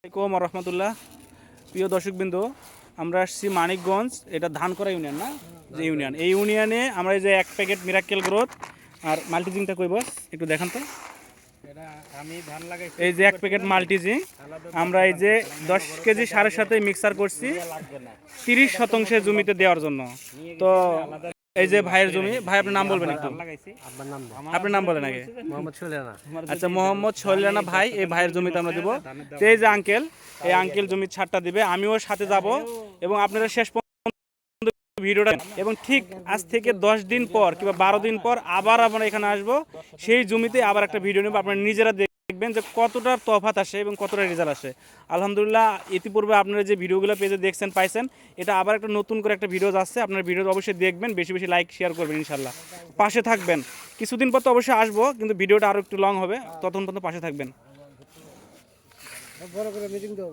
আসসালামাইকুম রহমতুল্লাহ। প্রিয় দর্শকবৃন্দ আমরা আসছি মানিকগঞ্জ এটা ধানকরা ইউনিয়ন না? যে ইউনিয়ন। এই ইউনিয়নে আমরা এই যে এক প্যাকেট মিরাক্কেল গ্রোথ আর মাল্টিজিংটা কই বস? একটু দেখান তো। এই যে এক প্যাকেট মাল্টিজিং আমরা এই যে দশ কেজি সারের সাথে মিক্সার করছি তিরিশ শতাংশের জমিতে দেওয়ার জন্য। তো এই যে ভাইয়ের জমি। ভাই আপনার নাম বলবেন একটু। লাগাইছি আব্বার আপনার নাম বলেন আগে। আচ্ছা মোহাম্মদ শৈলানা ভাই এই ভাইয়ের জমিতে আমরা দেবো। তো এই যে আঙ্কেল এই আঙ্কেল জমির ছাড়টা দিবে। আমিও সাথে যাব এবং আপনারা শেষ পর্যন্ত ভিডিওটা এবং ঠিক আজ থেকে দশ দিন পর কিংবা বারো দিন পর আবার আমরা এখানে আসব। সেই জমিতে আবার একটা ভিডিও নেব। আপনারা নিজেরা দেখবেন যে কতটা তফাত আসে এবং কতটা রেজাল্ট আসে। আলহামদুলিল্লাহ ইতিপূর্বে আপনারা যে ভিডিওগুলো পেজে দেখছেন পাইছেন এটা আবার একটা নতুন করে একটা ভিডিও আসছে। আপনার ভিডিও অবশ্যই দেখবেন বেশি বেশি লাইক শেয়ার করবেন ইনশাল্লাহ পাশে থাকবেন। কিছুদিন পর তো অবশ্যই আসব কিন্তু ভিডিওটা আরও একটু লং হবে। ততক্ষণ পর্যন্ত পাশে থাকবেন। বড় করে মিটিং দাও।